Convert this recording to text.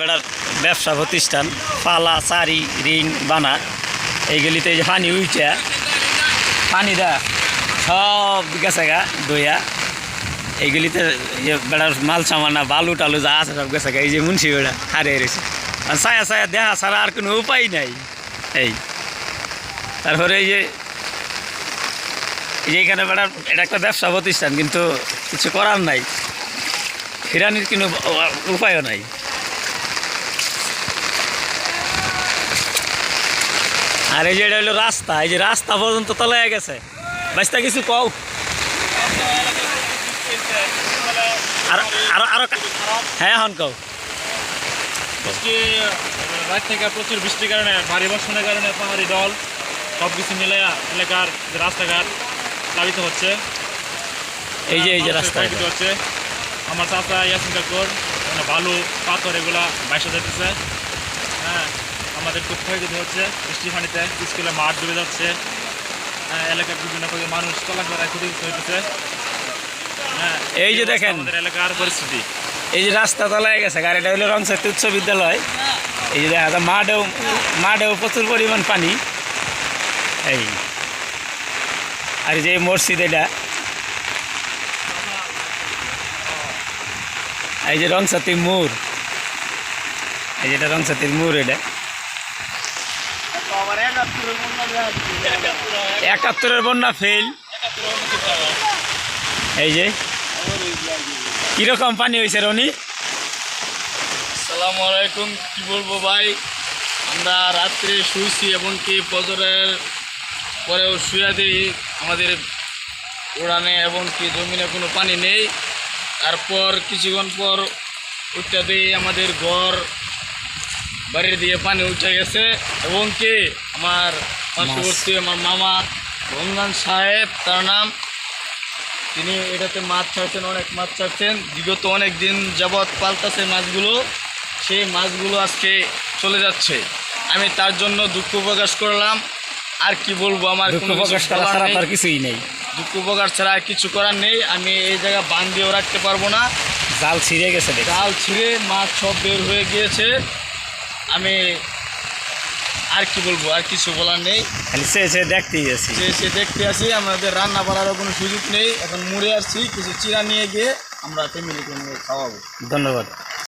বেড়ার ব্যবসা প্রতিষ্ঠান, পালা চারি রিং, বানা, এইগুলিতে এই যে পানি উইটা পানি দা, সব গেছে গা, দইয়া। এইগুলিতে ইয়ে বেড়ার মাল সামানা, বালু টালু যা আছে সব গেছে গা, এই যে মুন্সি বেড়া হারিয়ে রয়েছে। আর ছায়া ছায়া দেখা ছাড়া আর কোনো উপায় নাই। এই। তারপরে এই যে এই যে এখানে বেড়ার, এটা একটা ব্যবসা প্রতিষ্ঠান, কিন্তু কিছু করার নাই। ফিরানির কোনো উপায়ও নাই। আর এই যে এটা হলো রাস্তা এই যে রাস্তা পর্যন্ত তলায় গেছে। বাস্তা কিছু কও। আর আরও আরও হ্যাঁ হন কও। রাত থেকে প্রচুর বৃষ্টির কারণে ভারী বর্ষণের কারণে পাহাড়ি দল সব কিছু মিলে এলাকার যে রাস্তাঘাট প্লাবিত হচ্ছে। এই যে এই যে রাস্তা হচ্ছে। আমার চাচা ইয়াসিন কাকুর মানে বালু পাথর এগুলা বাইশে যাইতেছে। হ্যাঁ আমাদের খুব ক্ষয়ক্ষতি হচ্ছে। বৃষ্টি পানিতে স্কুলে মাঠ ডুবে যাচ্ছে। হ্যাঁ এলাকার বিভিন্ন মানুষ চলাফেরা ক্ষতিগ্রস্ত হইতেছে হ্যাঁ এই যে দেখেন। এলাকার পরিস্থিতি। এই যে রাস্তা তলায় গেছে গাড়িটা হলো রংসার উচ্চ বিদ্যালয়। এই যে দেখা যায় মাঠেও মাঠেও প্রচুর পরিমাণ পানি। এই। আর এই যে মসজিদ এটা। এই যে রংসাতির মোড়। এই যেটা রংসাতির মোড় এটা। একাত্তরের বন্যা ফেল এই যে। কীরকম পানি হয়েছে, রনি? সালাম আলাইকুম, কি বলব ভাই? আমরা রাত্রে শুয়েছি এমনকি ফজরের পরেও শুয়ে দিই আমাদের উড়ানে এমনকি জমিনে কোনো পানি নেই। তারপর কিছুক্ষণ পর উঠতে আমাদের ঘর। বাড়ির দিয়ে পানি উঠে গেছে এবং কি আমার পার্শ্ববর্তী আমার মামা রমজান সাহেব তার নাম তিনি এটাতে মাছ ছাড়ছেন অনেক মাছ ছাড়ছেন। বিগত অনেক দিন যাবৎ পাল্টাছে মাছগুলো সেই মাছগুলো আজকে চলে যাচ্ছে। আমি তার জন্য দুঃখ প্রকাশ করলাম। আর কি বলব আমার নেই। কিছুই নেই। দুঃখ প্রকাশ ছাড়া আর কিছু করার নেই। আমি এই জায়গা বান দিয়েও রাখতে পারব না। জাল ছিঁড়ে গেছে জাল ছিঁড়ে মাছ সব বের হয়ে গিয়েছে। আমি আর কি বলব আর কিছু বলার নেই। খালি সে সে দেখতেই আছি। সে সে দেখতে আসি আমাদের রান্না করার কোনো সুযোগ নেই। এখন মুড়ে আসছি কিছু চিরা নিয়ে গিয়ে আমরা ফ্যামিলিকে নিয়ে খাওয়াবো। ধন্যবাদ।